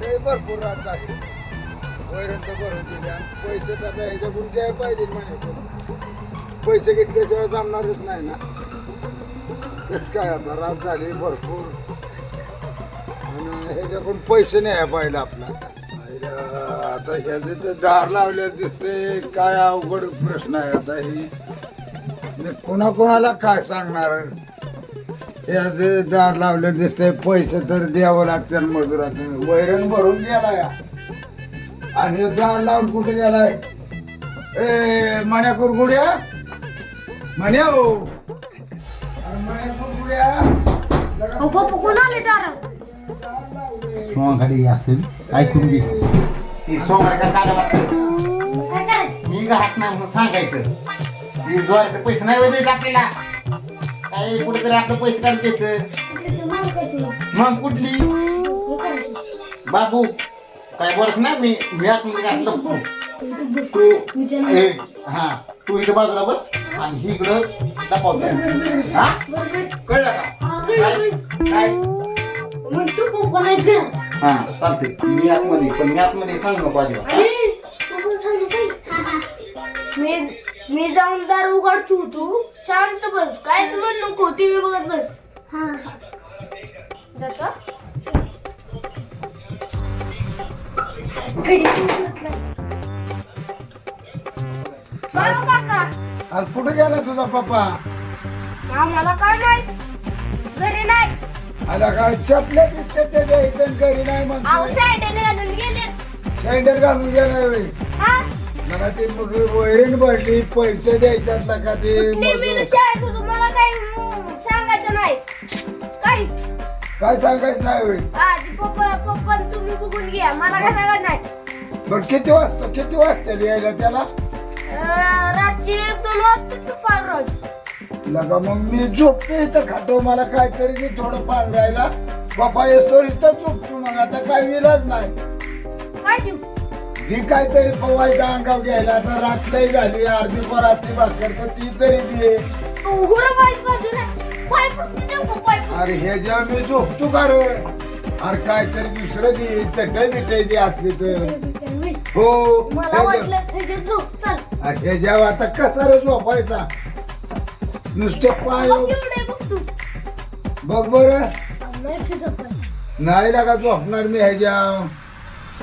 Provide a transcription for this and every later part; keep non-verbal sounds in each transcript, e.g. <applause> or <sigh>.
ते भरपूर रात झाली वैरण तर भरून दिले आणि पैसे त्याचा ह्याच्याकडून द्यायला पाहिजे म्हणे. पैसे घेतल्याशिवाय जमणारच नाही ना. तेच काय आता रात झाली भरपूर. आणि ह्याच्याकडून पैसे न्याय पाहिजे आपला आता ह्याचे तर दार लावले दिसते काय अवघड प्रश्न आहे आता ही. मी कोणाकोणाला काय सांगणार? ह्याचे दार लावले दिसते पैसे तर द्यावं लागते मजुराचं वैरण भरून गेला या आणि हे दार लावून कुठे गेलाय? ए मण्या कुरगुड्या म्हण्या हो. अरे मण्या कुरगुड्या लगा- अहो पप्पा कोण आले. सोंगाडी असेल ऐकून घे. ती सोंगाडी काय वाटतं काय करायचं? मी घात नाही म्हणून सांगायचं. ती पैसे नाही आपल्याला. काही कुठेतरी आपले पैसे काढते कुठले ते मालकाचे लोक. मग कुठली. बाबू काय बोलत ना मी मी आतमध्ये घातलं. तू ए, हा तू इथं बाजूला बस आणि ही इकडं बर. हा. कळलं का. काय मग तू. हा चालते मी आतमध्ये पण मी आतमध्ये सांग नको अजिबात मी जाऊन दार उघडतो तू शांत बस. काय म्हण नको टीव्ही बघत बस. हा. जातो? काका. आज कुठे गेला तुझा पप्पा? आम्हाला काय माहीत घरी नाही. आला काय चपल्या दिसते त्याच्या इथं घरी नाही अहो म्हणतो सँडल घालून गेले. सँडल घालून गेला हा? मला ते मग वैरण भरली पैसे द्यायच्यात का ते कुठली मी मजूर. शाळेत होतो मला काही हम्म, सांगायचं नाही. काही? काय सांगायचं नाही पप्पा पप्पा तुम्ही बघून घ्या. मला काय सांगत नाही. बरं किती वाजता किती वाजता लिहायला त्याला? अं, रात्री एक दोन वाजता दुपार रोज. लगा मग मी झोपते इथं खातो मला काहीतरी मी थोडं पांघरायला. बाबा येतो इथं झोपतो मग. आता काय विलाज नाही. काय देऊ? ही काहीतरी पवायचा अंगाव घ्यायला. आता रात्री झाली अर्धी पराची भाकर तर ती तरी दे. अरे हे जेव्हा मी झोपतो का रे? अरे काहीतरी दुसरं दे चटई बिटई दे असली तर हो हे अरे जेव्हा आता कसा रे झोपायचा? नुसते पाय बघ बर. नाही की झोपायचं. नाही लागा झोपणार मी ह्याच्या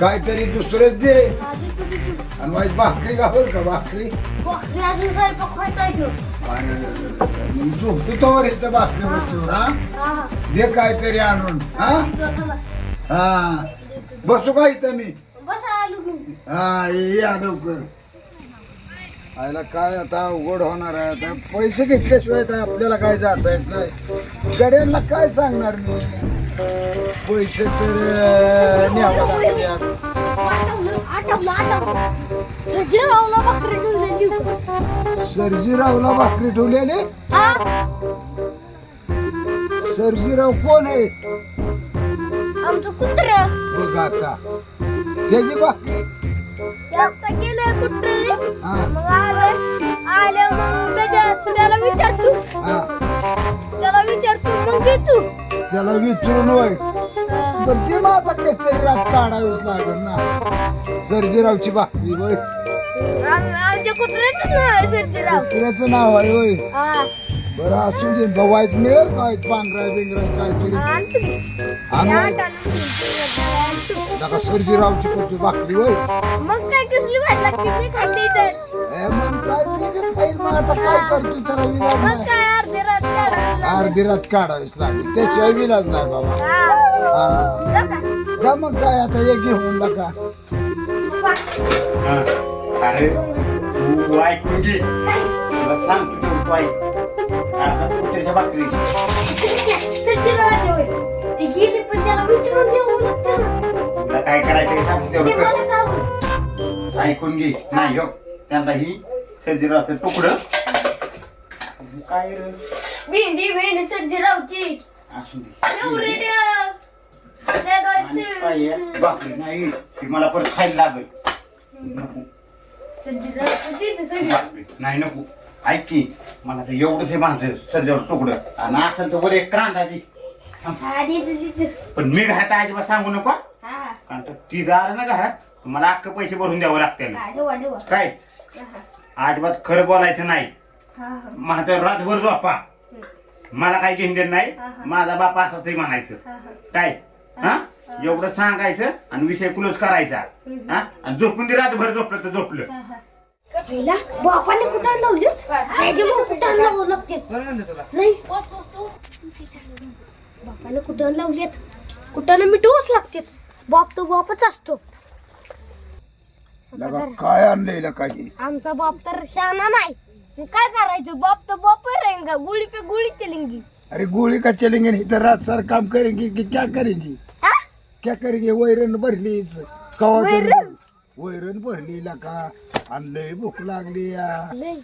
काहीतरी दुसरंच दे. आधी तुझी तू आणि माझी भाकरी गावल का भाकरी? भाकरी अजून स्वयंपाक व्हायचा. आणि झोपतो तोवर इथं भाकरी वस्तू हा हा, हा. दे काहीतरी आणून हा? तुझा थांबा. हा. बसू का इथं मी? बसा आलो घेऊन हा ये या लवकर. आयला काय आता अवघड होणार आहे आता? पैसे घेतल्याशिवाय तर आपल्याला काय जाता येत नाही. गड्यांना काय सांगणार मी? पैसे तर न्यावं. आठवलं आठवलं. भाकरी ठेवलेली. सर्जीरावला भाकरी ठेवलेली सर्जीराव कोण आहे? आमचं कुत्र. बघ आता. त्याची भाकरी. हा. मग आलं मग त्याला विचारतो हा. त्याला विचारतो मग देतो त्याला विचारून पण ते कस तरी रात काढावीच लागेल ना. सर्जीरावची भाकरी आमच्या कुत्र्याच नाव आहे सजीराव कुत्र्याचं नाव आहे होय. बरं असू दे बवायच मिळेल काय पांघराय बिंगराय काहीतरी. नका सर्जीरावची कुठची भाकरी होय. मग काय कसली वाट लागते मी खाल्ली तर? ए, मग काय मी खाईल मग आता काय करतो त्याला विलाज नाही. अर्धी रात काढावीच लागेल. त्याशिवाय विलाज नाही बाबा. हा. जाऊ का? जा मग काय आता हे घेऊन नका वा. हा. अरे तू ऐकून घे तुला सांगतो तेवढं तू ऐक आता कुत्र्याच्या भाकरीची सजीरावाचे होय. ती गेली पण त्याला विचारून देऊ लागतं ना. तुला काय करायचं हे सांगतो ते तेवढं मला सांगू. कर ऐकून घे नाही हो त्यांना ही सर्जीराचं तुकडं काय रे भेंडी भेंडी सजीरावची असू दे एवढी आणि काय आहे? गायची- भाकरी नाही ती मला परत खायला लागेल. नको. नाही नको. ऐक की मला तर एवढंच हे माझं सध्यावर तुकडं. आणि असेल तर वर एक दे, दे. पण मी घरात अजिबात सांगू नको हा. कारण तर ती दार ना घरात मला अख्खं पैसे भरून द्यावं लागते ठेवा ठेवा काय. अजिबात खरं बोलायचं नाही. माझं रातभर झोपा. मला काही घेऊन देत नाही. माझा बाप असंच म्हणायचं. काय? हा? एवढं सांगायचं आणि विषय क्लोज करायचा. हा? आणि झोपून दे रातभर झोपलं तर झोपलं. पहिला बापाने कुठं लावली त्याच्यामुळे कुठं लावू लागते नाही. बापाने कुठं लावलेत कुठं मिटवूच लागते. बाप तो बापच असतो. लगा काय आणलंय काही? आमचा बाप तर शहाणा नाही. मग काय करायचं? बाप तर बाप रहेगा गुळी पे गुळी चलेंगी अरे गोळी का चलेंगे नहीं तो रात सार काम करेंगे कि क्या करेंगे? क्या करेंगे वैरण भरली कवा वैरण? वैरण भरली लका. आणलंय भूक लागली या. लय.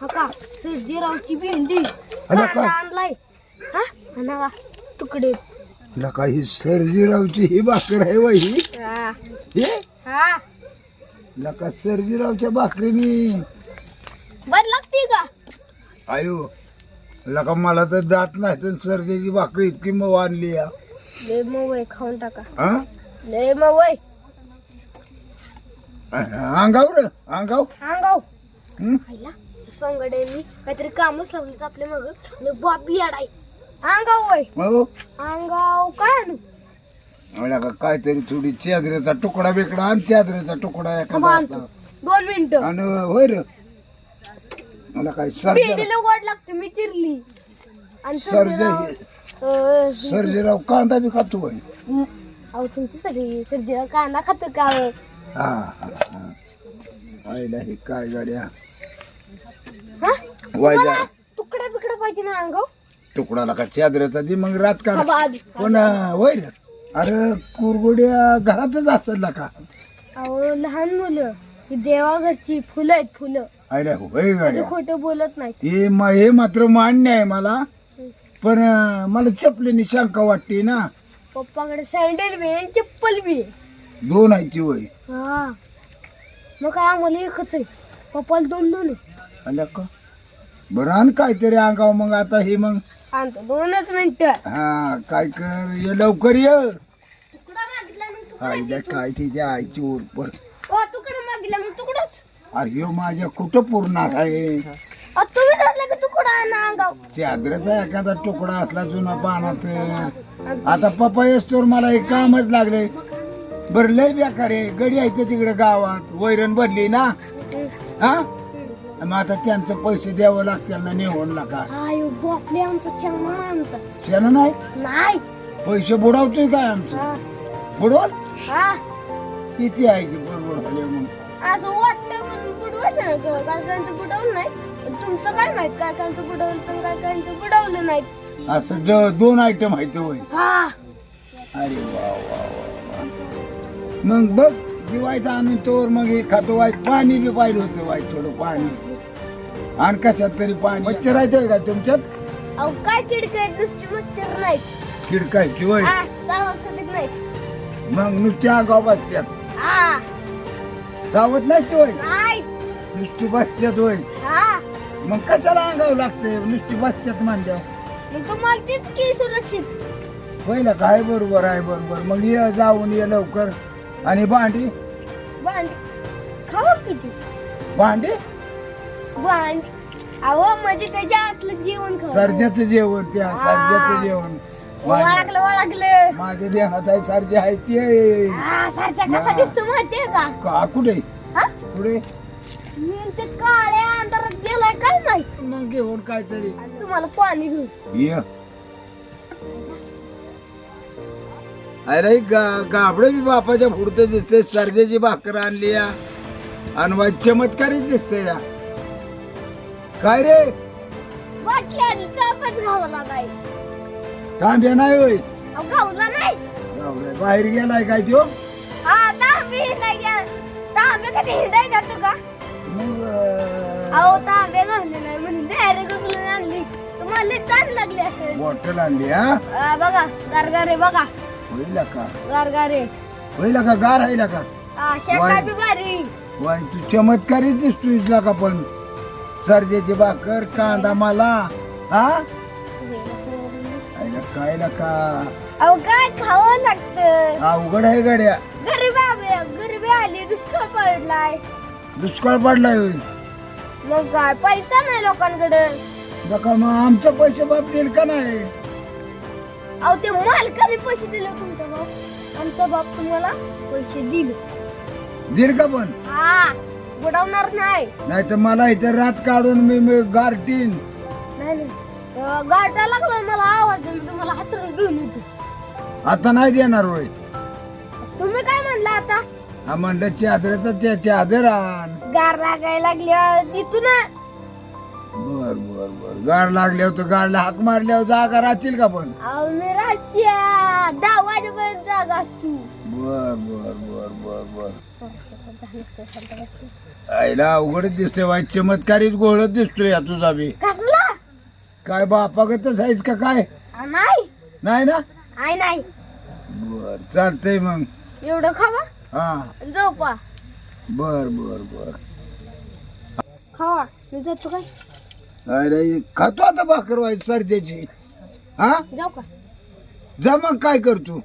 हा का? सर्जीरावची भेंडी. अला कांदा काय? आणलाय. हा? आणि का तुकडे. लका ही सर्जीरावची ही भाकर आहे वय ही. हा? हे. हा लका सर्जीरावच्या भाकरीनी. बर लागते का? आयो लका मला तर जात नाही तर सर्दीची भाकरी इतकी मग आणली या. लय मवय खाऊन टाका. हा? लय मवय अंगाव रे अंगाव अंगाव हं? पहिला सोंगड्यांनी काहीतरी कामच लावलं आपल्या मग. आणि अंगाव वय हो अंगाव काय आणू? का काहीतरी थोडी चादरेचा तुकडा बिकडा आणि चादरेचा तुकडा थांबा एखादा आणतो असला. दोन मिनिटं. आणि होय रे. मला काय गोड लागते मी चिरली. आणि सर्ज सर्दीराव, सर्जेराव कांदा बी खातो होय. हं, अहो तुमची सगळी सर्दीला कांदा खातो का अहो? हा हा हा. आईला हे काय गाड्या. हा? वायदा तुम्हाला तुकडा बिकडा पाहिजे ना अंगाव तुकडाला का चादरेचा दे मग रात का थांबा आधी. पण होय रे. अरे कुरगुड्या घरातच असेल ना का? अहो लहान मुलं ही देवाघरची फुलं आहेत फुलं. आईला होय कधी खोटं बोलत नाहीत. हे म- हे मात्र मान्य आहे मला. पण अं, मला चपलीने शंका वाटते ना. पप्पाकडे सँडल बी आणि चप्पल बी आहे. दोन आहे ती होय? हा. मग काय आम्हाला एकच आहे. पप्पाला दोन दोन आहे. आल्या का? बरं आण काहीतरी अंगाव मग आता हे मग. आणतो दोनच मिनिटं. हा काय कर ये लवकर ये. तुकडा मागितला मग तुकडा आईला काय तिच्या आईची उरपर ओ तुकडा मागितला मग तुकडाच? अरे ह्यो माझ्या कुठं पुरणार आहे अ, तुम्ही धरला की तुकडा आणा अंगाव चादराचा एखादा तुकडा असला जुना पानात आता पप्पा येस्तोर मला एक कामच लागले बरं लय बेकार आहे. गडी आहे तिकडे गावात. वैरण भरली ना? हा? मग आता त्यांचं पैसे द्यावं लागतील ना नेऊन नका. आयो बापले आमचा चंगमा आमचा. शेण नाही? नाही. पैसे बुडवतोय काय आमचं? हा. बुडवल? हा. किती आहे बरोबर असं वाटतं पण ना ग. बुडवलं नाही. तुमचं काय माहीत? काय बुडवलं पण काय बुडवलं नाही. असं द- दोन आयटम आहेत होय. हा. अरे वा वा वा वा. मग बघ दिवायचं आणून तोवर मग हे खातो वाईट पाणी बी पाहिलं होतं वाईट थोडं पाणी. आणि कशात तरी पाणी. मच्छर आहे का तुमच्यात? अहो काय किडके आहेत? नुसते मच्छर नाहीत. खिडकायची होय? हा चावत कधीच नाहीत. मग नुसत्या अंगाव बसत्यात. हा. चावत नाही होय? नाही नुसती बसत्यात होय. हा. मग कशाला अंगाव लागते नुसती बसत्यात म्हणल्या मग की सुरक्षित? ना काय बरोबर आहे बरोबर? मग ये जाऊन ये लवकर. आणि भांडी? भांडी. खावा किती भांडी? भांडी. अहो म्हणजे त्याच्या आतलं जेवण खावा. सर्जाचं जेवण त्या. सर्जाचं जेवण. वळागलं वळागलं. माझ्या देहात आहे सर्दी आहे ते. हा सारख्या कसा. दिसतो माहितीये का? का? कुठे? हा? कुठे? मी काळ्या मग घेऊन काहीतरी. तुम्हाला पाणी घेऊन ये. अरे गाबडं बी बापाच्या पुढतं दिसते सर्जेची भाकर आणली या. आणि वाईट चमत्कारीच दिसते या. काय रे? तांब्या नाही होय? बाहेर गेलाय काय तो हा तांबे नाही मग अहो तांबे घावले नाही म्हणून डायरेक्ट उचलून आणली. तुम्हाला लई ताण लागली असेल. बॉटल आणली हा? आ, बघा गारगारे बघा. होईल का? गारगारे. होईल का? गार आहे का? शेका वाय. बी भारी. वाई तू चमत्कारीच दिसतोय का पण. सर्जेची भाकर कांदा मला हा? काय नका अहो काय खावं लागतं? अवघड आहे गड्या. गरीब गरीबी आली दुष्काळ पडलाय. दुष्काळ पडलाय. मग काय पैसा नाही लोकांकडे. नका मग आमचं पैसे बाप देईल का नाही? अहो ते मालकाने पैसे दिले तुमचा बाप आमचा बाप तुम्हाला पैसे दिले. देईल का पण? हा बुडवणार नाही. नाही तर मला इथे रात काढून मी मी गारटीन. नाही नाही. अं, गाठा लागला मला आवाज देऊन तुम्हाला हातरून घेऊन येतो. आता नाही देणार होय. तुम्ही काय म्हणला आता? हा म्हणलं चादराचा त्या चादर आण गार लागायला लागली तिथून बर बर बर. गार लागल्यावर तर गारला हाक मारल्यावर जागा राहतील का पण? अहो मी रातच्या दहा वाजेपर्यंत जागा असतो. बर बर बर बर बर. <laughs> आईला अवघडच दिसतोय वाईट चमत्कारीच गोळच दिसतोय या तुझा बी. कसला? काय बापागतच आहेस का काय? आ, नाही. नाही ना? आई नाही. बर चालतंय मग. एवढं खावा. हा. झोपा. बर बर बर. खावा. मी जातो काय? अरे खातो आता भाकर वाईट सर्द्याची हा? जाऊ का? जा मग काय करतो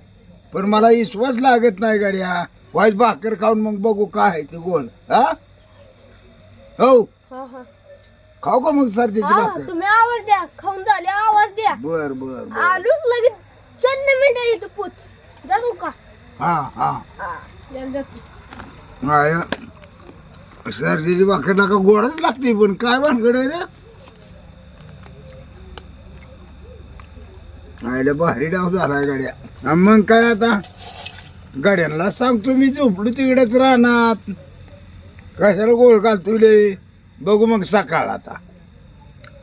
पण मला विश्वास लागत नाही गाड्या. वाईट भाकर खाऊन मग बघू काय आहे ते गोल. हा? हो. हा हा. खाऊ का मग सर्दीची हा भाकर? तुम्ही आवाज द्या. खाऊन झाले आवाज द्या. बर बर बर. आलूच लगेच चंद मिनिटं येतो पूत जातो का? हा हा. हा. सर्दीची भाकर नका गोडच लागते पण काय भानगड आहे रे? आयला भारी डाव झालाय गाड्या. मग काय आता? गाड्यांना सांगतो मी झोपलो तिकडेच राहणार कशाला गोळ घालतुले बघू मग सकाळ आता.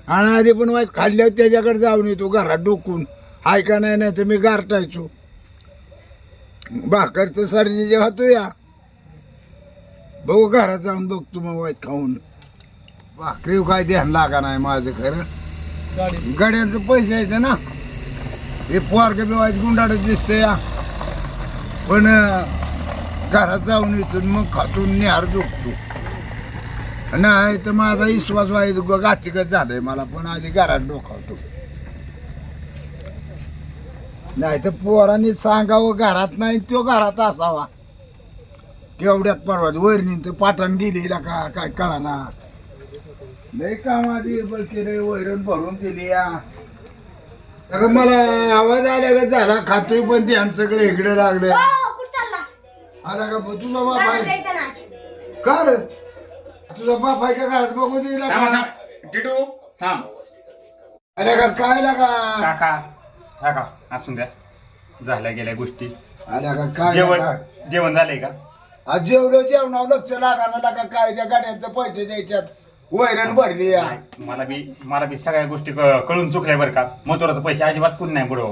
आणि आधी पण वाईट खाल्ल्यावर त्याच्याकडे जाऊन येतो घरात डोकून. हाय का नाही नाही तर मी गारटायचो. भाकर तर सर्दीचे खातो या. बघू घरात जाऊन बघतो मग वाईट खाऊन. भाकरी काय ध्यान लागा नाही माझं खरं. गाड्यांचं पैसे यायचे ना. हे पोरग बी वाईट गुंडाळत दिसतं या. पण घरात जाऊन येतो मग खातून निहार झोपतो. नाही तर माझा विश्वास वाईट गाठीकच झालंय मला. पण आधी घरात डोकावतो. नाही तर पोरांनी सांगावं घरात नाही तो घरात असावा. केवढ्यात परवा वैरणी तर पाटण गेलेला का? काय कळाना? लय काम आधी बळ केले वैरण भरून दिली या अगं मला आवाज आला का? झाला खातोय पण ध्यान सगळं इकडे लागलं. कुठं चालला? आला का ब- तुझा बाप आहे. का रे? तुझा बाप आहे का घरात? बघू दिला थांब का. थांब. टिटू थांब. अरे का काय लागा काका. काका असून द्या. झाल्या गेल्या गोष्टी. आल्या का काय जेवण? जेवण झालंय का? आज जेवढं जेवणावर लक्ष लागाना लागा काय त्या गाड्यांचे पैसे द्यायच्यात. वैरण भरली या. नाही, मला बी मला बी सगळ्या गोष्टी क- कळून चुकल्या बरं का. महत्वाचं पैसे अजिबात कोणी नाही बुडवा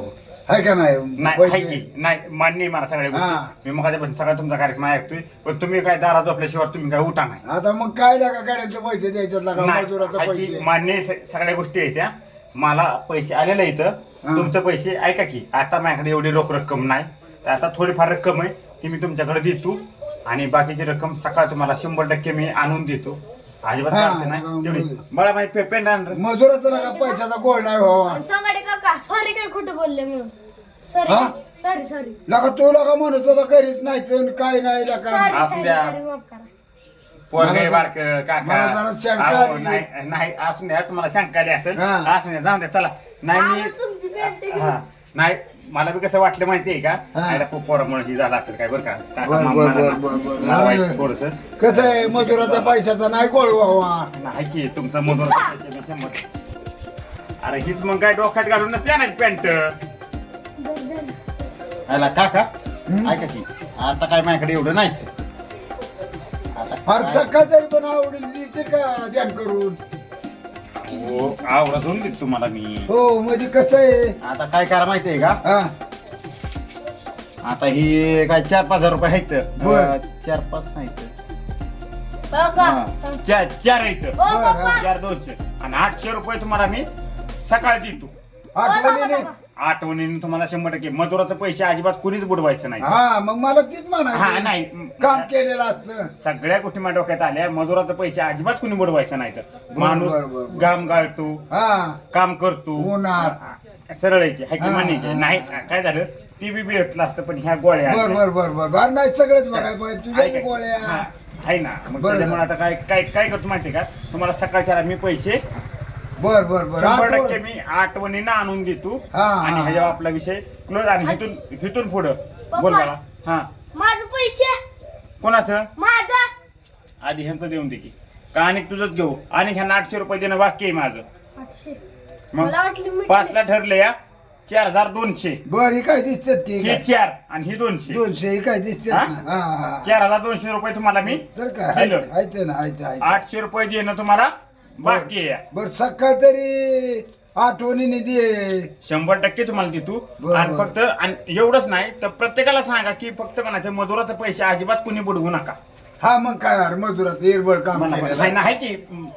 आहे का नाही? नाही पैसे? की नाही मान्य आहे मला सगळ्या हा. गोष्टी मी मग पण सगळा तुमचा कार्यक्रम ऐकतोय पण तुम्ही काय दारा झोपल्याशिवाय तुम्ही काय उठा नाही. आता मग काय लागा गाड्यांचे पैसे द्यायच्यात लागा नाही, मजुराचे की पैसे? मान्य आहे स- सगळ्या गोष्टी आहेत त्या मला पैसे आलेले इथं हा. तुमचे पैसे ऐका की आता माझ्याकडे एवढी रोख रक्कम नाही तर आता थोडीफार रक्कम आहे ती मी तुमच्याकडे देतो आणि बाकीची रक्कम सकाळ तुम्हाला शंभर टक्के मी आणून देतो अजिबात हा, अडचण नाही हा, तेवढी बरोबर. मला माहिती पे- पेंड आण रे. मजुराचा लागा पैशाचा गोळ नाही व्हावा आणि सांगाडे काका सॉरी काय खोटं बोलले म्हणून सॉरी हा? सॉरी तो लगा म्हणत होता घरीच नाही तर काय नाही लगा असू द्या. पोरगे मला- बारक मला काका जरा शंका अहो, आली. नाही नाही असून द्या तुम्हाला शंका आली असेल. हा. असून द्या जाऊन द्या चला. नाही मी तुमची पेंटिंग हा. नाही मला बी कसं वाटलं माहितीये का? हा. आयला खूप पोरामुळे हे झालं असेल काय बरं का? काका बर. थोडंसं. कसं आहे मजुराचा पैशाचा नाही गोळ व्हावा. नाही की तुमचं मधून अरे हीच मग काय डोक्यात घालून नसते ना पॅन्ट. आयला काका. हम्म? ऐका की आता काय माझ्याकडे एवढं नाही. फार सकाळ तरी पण आवडेल दिसते का ध्यान करून? हो आवडत होऊन देत तुम्हाला मी. हो म्हणजे कसं आहे? आता काय करा माहितीये का? हा. आता ही काय चार पाच हजार रुपये आहेत. बर. अं, चार पाच नाही हा. चार चार आहेत. ओ पप्पा चार दोनशे. आणि आठशे रुपये तुम्हाला मी सकाळी देतो. आठवणीने आठवणीने तुम्हाला शंभर टक्के. मजुराचे पैसे अजिबात कुणीच बुडवायचं नाही. हा मग मला तीच हा म्हणायचं नाही. काम केलेलं असतं. सगळ्या गोष्टी माझ्या डोक्यात आल्या. मजुराचे पैसे अजिबात कुणी बुडवायचं नाही तर. माणूस. घाम गाळतो हा. काम करतो. उन्हात. हा, सरळ आहे की हाय की हा, मान्य की. नाही काय झालं? ती बी भेटलं असतं पण ह्या गोळ्या बर बर बर बर. बर नाही सगळंच पाहिजे. तुझ्या का? गोळ्या. हा, आहे ना. मग बरं, त्याच्यामुळे आता काय काय काय करतो माहिती का? तुम्हाला सकाळच्या मी पैसे बर बर बर. शंभर आठवण. टक्के मी आठवणीनं आणून देतो. हा, हा, आणि हा. ह्याच्यावर आपला विषय क्लोज आणि हिथून हिथून पुढं. बोल. मला हा. माझं पैसे. कोणाचं? माझा. आधी ह्यांचं देऊन दे की. का आणि तुझंच घेऊ. आणि ह्यांना आठशे रुपये देणं बाकी आहे माझं. मग मला वाटलं मी पाचला ठरले या. चार हजार दोनशे. बर ही काय दिसतात की ही चार आणि ही दोनशे. दोनशे ही काय दिसतात? ना हा हा चार हजार दोनशे रुपये तुम्हाला मी तर काय? हॅलो. आहे ते ना आहे ते, आहे ते. आठशे रुपये देणं तुम्हाला बाकी आहे. बर सकाळ तरी आठवणीने दे शंभर टक्के तुम्हाला देतो. बरं, आणि बरं. फक्त आणि एवढंच नाही तर प्रत्येकाला सांगा की फक्त म्हणायचं मजुराचे पैसे अजिबात कुणी बुडवू नका. हा मग काय यार मजुरात एरबळ काम म्हणा- केलेलं आहे. ना आहे की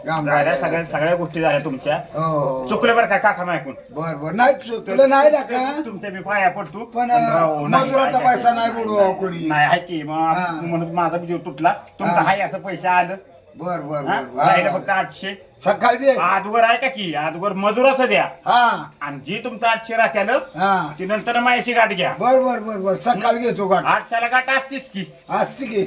काम झाल्या. सगळ्या सगळ्या गोष्टी झाल्या तुमच्या. हो, हो चुकलं बरं का काका ऐकून बर बर. नाही चुकलं नाही ना का? तुमच्या मी पाया पडतो. पण राव, नाही, मजुराचा पैसा नाही बुडवा कोणी. नाही आहे की मग हा. म्हणून माझा जीव तुटला. तुमचा हा. हाय असं पैसे आलं. बर बर हा? बर राहिलं. फक्त आठशे. सकाळी दे. आजवर आहे का की? आजवर मजुराचं द्या. हा. आणि जी तुमचं आठशे राहत्यालं हा. ती नंतर मायाशी गाठ घ्या. बर बर बर बर. सकाळी घेतो गाठ. आठशेला गाठ असतीच की. असते की.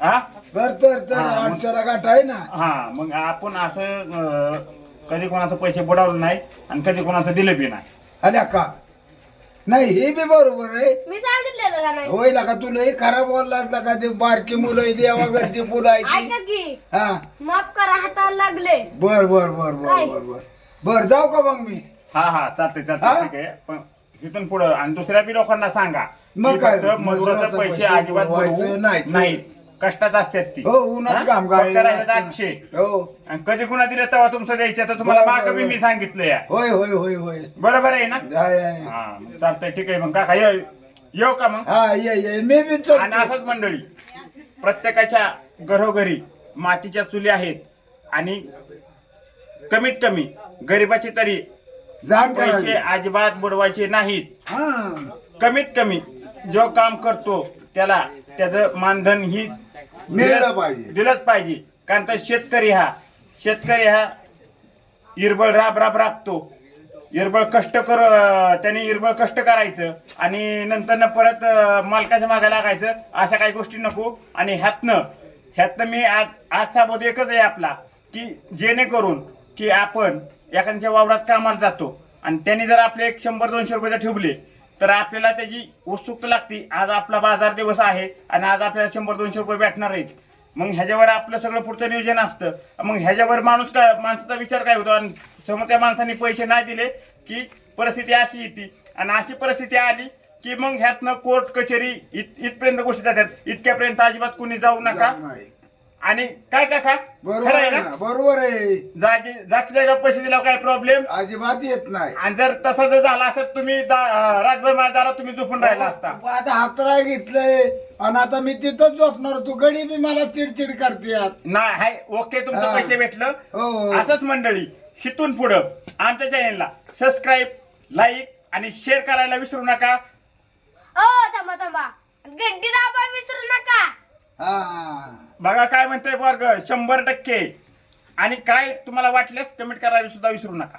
हा? तर तर तर हा, मग- गाठ आहे ना. हा मग आपण असं अं, कधी कोणाचे पैसे बुडवलं नाही आणि कधी कोणाचं दिलं बी नाही. आल्या का? नाही हे बी बरोबर आहे. मी सांगितलेलं का नाही? होय का तुला हे खरा बोलला का ते बारकी मुलं आहे, देवा घरची मुलं आहे ती ऐका की. हा. माफ करा हाताला लागले. बर बर बर बर? बर बर. बर जाऊ का मग मी? हा हा चालतंय हा? चालतंय ठीक आहे. पण तिथून पुढं आणि दुसऱ्या बी लोकांना सांगा. मग की काय? फक्त मजुराचे मजुराचे पैसे पैसे अजिबात नाहीत. नाहीत. कष्टात असतात ती. हो उन्हात? काम. आठशे हो. आणि कधी कुणा दिलं तेव्हा तुमचं द्यायचं तर तुम्हाला बरं, मागं बी बरं. मी सांगितलं या. होय होय होय होय. बरोबर आहे ना. हा मग चालतंय ठीक आहे. मग काका ये- येऊ का मग? हा ये ये. मी बी आणि. असंच मंडळी प्रत्येकाच्या घरोघरी मातीच्या चुली आहेत आणि कमीत कमी गरिबाची तरी जाण पैसे करायची अजिबात बुडवायचे नाहीत. हा. कमीत कमी जो काम करतो त्याला त्याचं मानधन ही मिळलं पाहिजे. दिलंच पाहिजे. कारण तर शेतकरी हा. शेतकरी हा इरबळ राब राब राबतो. इरबळ कष्ट कर त्याने इरबळ कष्ट करायचं आणि नंतर परत मालकाच्या मागे लागायचं अशा काही गोष्टी नको. आणि ह्यातनं ह्यातनं मी आज आजचा बोध एकच आहे आपला की जेणेकरून की आपण एखाद्याच्या वावरात कामाला जातो. आणि त्यांनी जर आपले एक शंभर दोनशे रुपये जर ठेवले तर आपल्याला त्याची उत्सुकता लागते. आज आपला बाजार दिवस आहे आणि आज आपल्याला शंभर दोनशे रुपये भेटणार आहेत. मग ह्याच्यावर आपलं सगळं पुढचं नियोजन असतं. मग ह्याच्यावर माणूस काय माणसाचा विचार काय होतो? आणि समोर त्या माणसाने पैसे नाही दिले की परिस्थिती अशी येते. आणि अशी परिस्थिती आली की मग ह्यातनं कोर्ट कचेरी इत इथपर्यंत गोष्टी जातात. इतक्यापर्यंत अजिबात कुणी जाऊ नका. आणि काय काका? बरोबर खरं आहे आहे ना ना बरोबर आहे. जागी जागच्या जागा पैसे दिल्यावर काय प्रॉब्लेम अजिबात येत नाही. आणि जर तसं जर झालं असत तुम्ही दा- अं, रातभर माझ्या दारात तुम्ही झोपून राहिला असता. आता हातराय घेतलंय. आणि आता मी तिथंच झोपणार तू गडी बी मला चिडचिड करते आज. नाही हाय ओके तुमचं हा. पैसे भेटलं. हो असंच मंडळी शिथून पुढं आमच्या चॅनेलला सबस्क्राईब लाईक आणि शेअर करायला विसरू नका. ओ थांबा थांबा. घंटी दाबा विसरू नका. हा बघा काय म्हणते वर्ग शंभर टक्के. आणि काय तुम्हाला वाटल्यास कमेंट करायला सुद्धा विसरू नका.